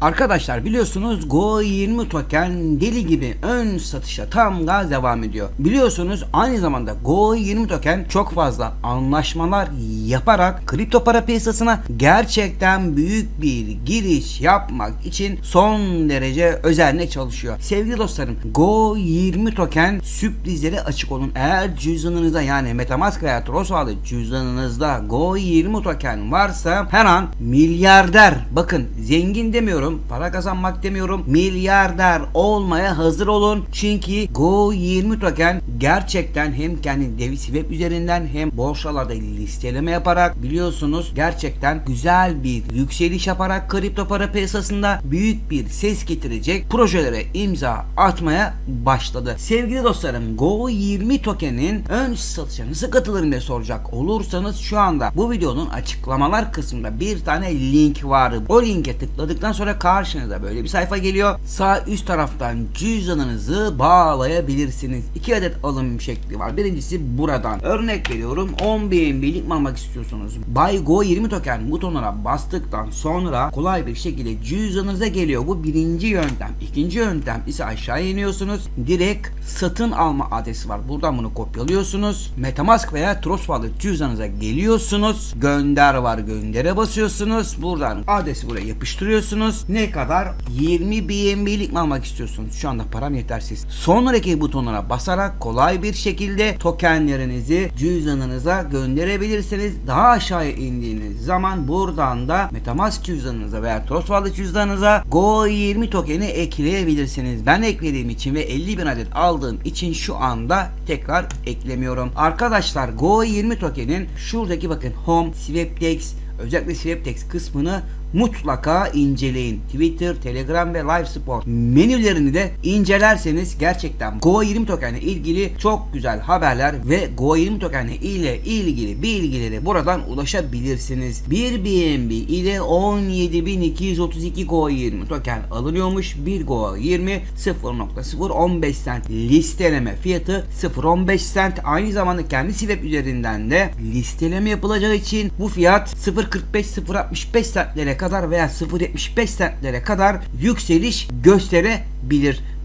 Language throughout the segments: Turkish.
Arkadaşlar biliyorsunuz Go 20 token deli gibi ön satışa tam gaz devam ediyor. Biliyorsunuz aynı zamanda Go 20 token çok fazla anlaşmalar yaparak kripto para piyasasına gerçekten büyük bir giriş yapmak için son derece özenle çalışıyor. Sevgili dostlarım Go 20 token sürprizleri açık olun. Eğer cüzdanınızda yani Metamask veya Trust cüzdanınızda Go 20 token varsa her an milyarder bakın zengin demiyorum para kazanmak demiyorum milyarder olmaya hazır olun çünkü Go 20 token gerçekten hem kendi Devis web üzerinden hem borsalarda listeleme yaparak biliyorsunuz gerçekten güzel bir yükseliş yaparak kripto para piyasasında büyük bir ses getirecek projelere imza atmaya başladı. Sevgili dostlarım Go 20 tokenin ön satışa nasıl katılırım diye soracak olursanız şu anda bu videonun açıklamalar kısmında bir tane link var. O linke tıkladıktan sonra karşınıza böyle bir sayfa geliyor. Sağ üst taraftan cüzdanınızı bağlayabilirsiniz. İki adet alım şekli var. Birincisi buradan. Örnek veriyorum 10 BNB'lik mi almak istiyorsunuz? Buy Go 20 token butonuna bastıktan sonra kolay bir şekilde cüzdanınıza geliyor. Bu birinci yöntem. İkinci yöntem ise aşağı iniyorsunuz. Direkt satın alma adresi var. Buradan bunu kopyalıyorsunuz. Metamask veya Trust Wallet cüzdanınıza geliyorsunuz. Gönder var göndere basıyorsunuz. Buradan adresi buraya yapıştırıyorsunuz. Ne kadar? 20 BNB'lik mi almak istiyorsunuz? Şu anda param yetersiz. Sonraki butonuna basarak kolay bir şekilde tokenlerinizi cüzdanınıza gönderebilirsiniz. Daha aşağıya indiğiniz zaman buradan da Metamask cüzdanınıza veya Trust Wallet cüzdanınıza Go 20 tokeni ekleyebilirsiniz. Ben eklediğim için ve 50 bin adet aldığım için şu anda tekrar eklemiyorum. Arkadaşlar Go 20 tokenin şuradaki bakın Home, Swapdex, özellikle Swapdex kısmını mutlaka inceleyin. Twitter, Telegram ve Live Sport menülerini de incelerseniz gerçekten Go 20 tokenle ilgili çok güzel haberler ve Go 20 tokenle ile ilgili bilgileri buradan ulaşabilirsiniz. 1 BNB ile 17.232 Go 20 token alınıyormuş. 1 Go 20 0.015 cent listeleme fiyatı 0.15 cent. Aynı zamanda kendi web üzerinden de listeleme yapılacağı için bu fiyat 0.45-0.65 centlere kadar veya 0.75 centlere kadar yükseliş gösterebilir.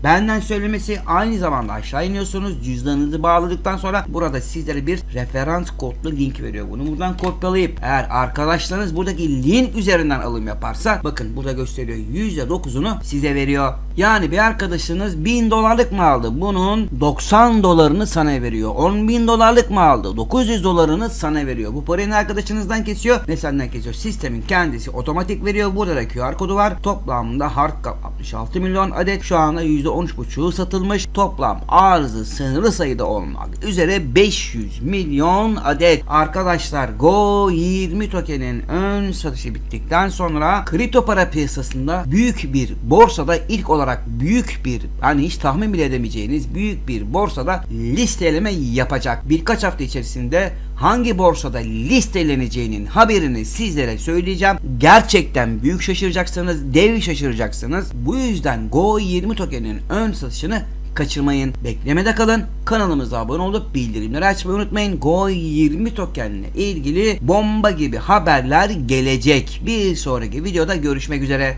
Benden söylemesi aynı zamanda aşağı iniyorsunuz. Cüzdanınızı bağladıktan sonra burada sizlere bir referans kodlu link veriyor. Bunu buradan kopyalayıp eğer arkadaşlarınız buradaki link üzerinden alım yaparsa bakın burada gösteriyor %9'unu size veriyor. Yani bir arkadaşınız 1000 dolarlık mı aldı? Bunun 90 dolarını sana veriyor. 10 bin dolarlık mı aldı? 900 dolarını sana veriyor. Bu parayı arkadaşınızdan kesiyor ne senden kesiyor. Sistemin kendisi otomatik veriyor. Burada da QR kodu var. Toplamda hard 66 milyon adet. Şu anda %13.5'u satılmış. Toplam arzı sınırlı sayıda olmak üzere 500 milyon adet. Arkadaşlar Go 20 tokenin ön satışı bittikten sonra kripto para piyasasında büyük bir borsada ilk olarak büyük bir hani hiç tahmin bile edemeyeceğiniz büyük bir borsada listeleme yapacak. Birkaç hafta içerisinde hangi borsada listeleneceğinin haberini sizlere söyleyeceğim. Gerçekten büyük şaşıracaksınız, dev şaşıracaksınız. Bu yüzden Go 20 tokenin ön satışını kaçırmayın. Beklemede kalın. Kanalımıza abone olup bildirimleri açmayı unutmayın. Go 20 tokenle ilgili bomba gibi haberler gelecek. Bir sonraki videoda görüşmek üzere.